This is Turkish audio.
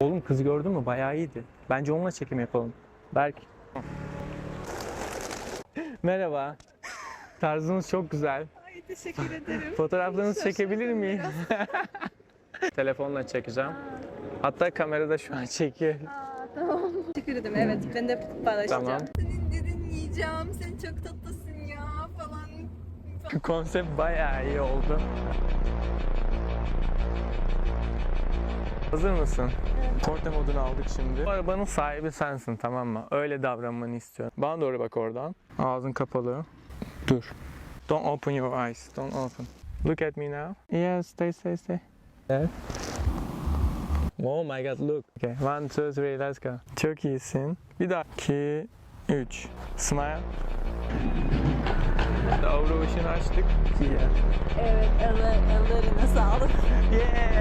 Oğlum kız gördün mü? Bayağı iyiydi. Bence onunla çekim yapalım. Berk. Merhaba. Tarzınız çok güzel. Ay teşekkür ederim. Fotoğraflarınızı çekebilir miyim? Telefonla çekeceğim. Hatta kamerada şu an çekiyor. Aa, tamam. Teşekkür ederim. Evet ben de paylaşacağım. Tamam. Senin dedin yiyeceğim. Sen çok tatlısın ya falan. Konsept bayağı iyi oldu. Hazır mısın? Korte modunu aldık şimdi. Bu arabanın sahibi sensin tamam mı? Öyle davranmanı istiyorum. Bana doğru bak oradan. Ağzın kapalı. Dur. Don't open your eyes. Don't open. Look at me now. Yes, stay, stay, stay. Evet. Oh my god, look. Okay, one, two, three, let's go. Çok iyisin. Bir daha. İki, üç. Smile. Avro ışını açtık. Yeah. Evet eller, ellerine sağlık. Yeah.